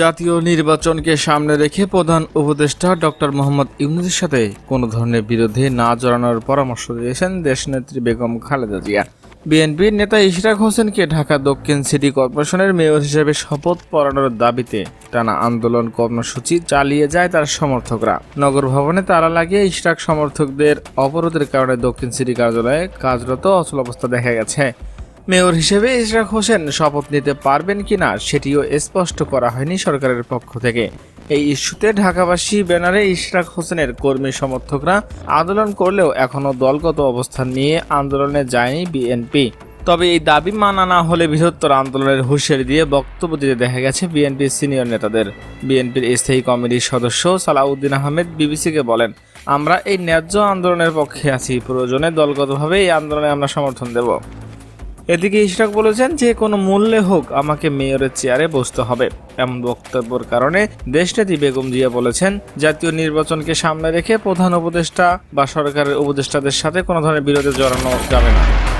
জাতীয় নির্বাচনকে সামনে রেখে প্রধান উপদেষ্টা ডক্টর মোহাম্মদ ইউনুসের সাথে কোনো ধরনের বিরোধে না জড়ানোর পরামর্শ দিয়েছেন দেশনেত্রী বেগম খালেদা জিয়া। বিএনপির নেতা ইশরাক হোসেনকে ঢাকা দক্ষিণ সিটি কর্পোরেশনের মেয়র হিসেবে শপথ পড়ানোর দাবিতে টানা আন্দোলন কর্মসূচি চালিয়ে যায় তার সমর্থকরা। নগর ভবনে তারা লাগিয়ে ইশরাক সমর্থকদের অবরোধের কারণে দক্ষিণ সিটি কার্যালয়ে কাজরত অচল অবস্থা দেখা গেছে। মেয়র হিসেবে ইশরাক হোসেন শপথ নিতে পারবেন কিনা সেটিও স্পষ্ট করা হয়নি সরকারের পক্ষ থেকে। এই ইস্যুতে ঢাকাবাসী ব্যানারে ইশরাক হোসেনের কর্মী সমর্থকরা আন্দোলন করলেও এখনও দলগত অবস্থান নিয়ে আন্দোলনে যায়নি বিএনপি। তবে এই দাবি মানা না হলে বৃহত্তর আন্দোলনের হুঁশিয়ারি দিয়ে বক্তব্য দিতে দেখা গেছে বিএনপির সিনিয়র নেতাদের। বিএনপির স্থায়ী কমিটির সদস্য সালাউদ্দিন আহমেদ বিবিসিকে বলেন, আমরা এই ন্যায্য আন্দোলনের পক্ষে আছি। প্রয়োজনে দলগতভাবে এই আন্দোলনে আমরা সমর্থন দেব। এদিকে ইশরাক বলেছেন যে, কোনো মূল্যে হোক আমাকে মেয়রের চেয়ারে বসতে হবে। এমন বক্তব্যের কারণে দেশনেত্রী বেগম জিয়া বলেছেন, জাতীয় নির্বাচনকে সামনে রেখে প্রধান উপদেষ্টা বা সরকারের উপদেষ্টাদের সাথে কোনো ধরনের বিরোধে জড়ানো যাবে না।